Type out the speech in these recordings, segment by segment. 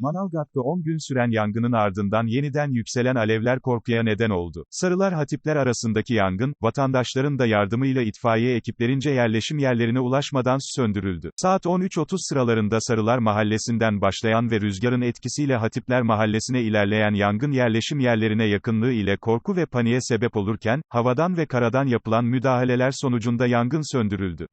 Manavgat'ta 10 gün süren yangının ardından yeniden yükselen alevler korkuya neden oldu. Sarılar Hatipler arasındaki yangın, vatandaşların da yardımıyla itfaiye ekiplerince yerleşim yerlerine ulaşmadan söndürüldü. Saat 13.30 sıralarında Sarılar Mahallesi'nden başlayan ve rüzgarın etkisiyle Hatipler Mahallesi'ne ilerleyen yangın yerleşim yerlerine yakınlığı ile korku ve paniğe sebep olurken, havadan ve karadan yapılan müdahaleler sonucunda yangın söndürüldü.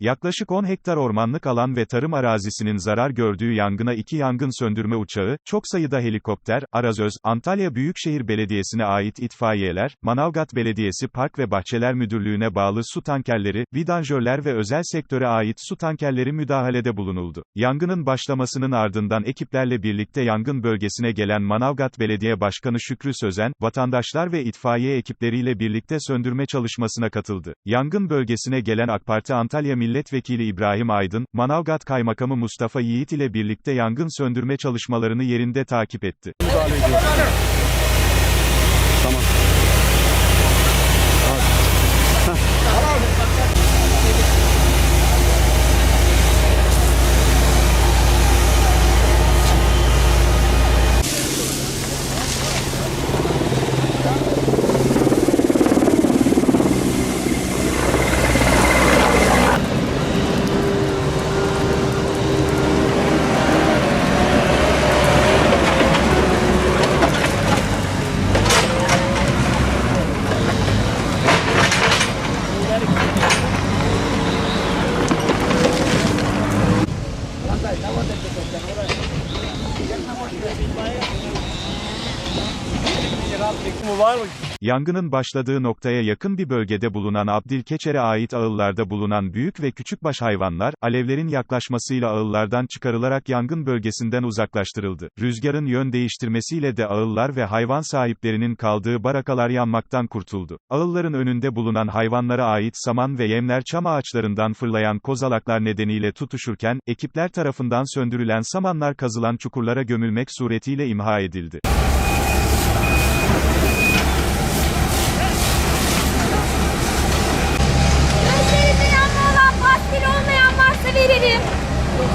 Yaklaşık 10 hektar ormanlık alan ve tarım arazisinin zarar gördüğü yangına iki yangın söndürme uçağı, çok sayıda helikopter, Arazöz, Antalya Büyükşehir Belediyesi'ne ait itfaiyeler, Manavgat Belediyesi Park ve Bahçeler Müdürlüğü'ne bağlı su tankerleri, vidanjörler ve özel sektöre ait su tankerleri müdahalede bulunuldu. Yangının başlamasının ardından ekiplerle birlikte yangın bölgesine gelen Manavgat Belediye Başkanı Şükrü Sözen, vatandaşlar ve itfaiye ekipleriyle birlikte söndürme çalışmasına katıldı. Yangın bölgesine gelen AK Parti Antalya Milletvekili İbrahim Aydın, Manavgat Kaymakamı Mustafa Yiğit ile birlikte yangın söndürme çalışmalarını yerinde takip etti. Yangının başladığı noktaya yakın bir bölgede bulunan Abdülkeçer'e ait ağıllarda bulunan büyük ve küçükbaş hayvanlar, alevlerin yaklaşmasıyla ağıllardan çıkarılarak yangın bölgesinden uzaklaştırıldı. Rüzgarın yön değiştirmesiyle de ağıllar ve hayvan sahiplerinin kaldığı barakalar yanmaktan kurtuldu. Ağılların önünde bulunan hayvanlara ait saman ve yemler çam ağaçlarından fırlayan kozalaklar nedeniyle tutuşurken, ekipler tarafından söndürülen samanlar kazılan çukurlara gömülmek suretiyle imha edildi.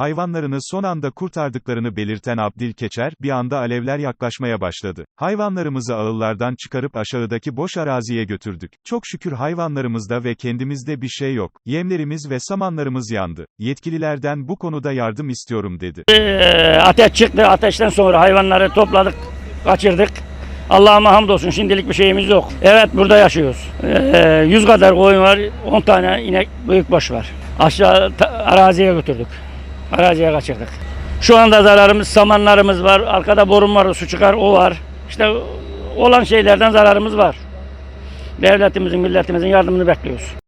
Hayvanlarını son anda kurtardıklarını belirten Abdülkeçer, bir anda alevler yaklaşmaya başladı. Hayvanlarımızı ağıllardan çıkarıp aşağıdaki boş araziye götürdük. Çok şükür hayvanlarımızda ve kendimizde bir şey yok. Yemlerimiz ve samanlarımız yandı. Yetkililerden bu konuda yardım istiyorum dedi. Ee, ateş çıktı. Ateşten sonra hayvanları topladık, kaçırdık. Allah'ıma hamdolsun şimdilik bir şeyimiz yok. Evet burada yaşıyoruz. Ee, 100 kadar koyun var, 10 tane inek büyükbaş var. Aşağı araziye götürdük. Araziye kaçırdık. Şu anda zararımız samanlarımız var. Arkada borum var, su çıkar o var. İşte olan şeylerden zararımız var. Devletimizin, milletimizin yardımını bekliyoruz.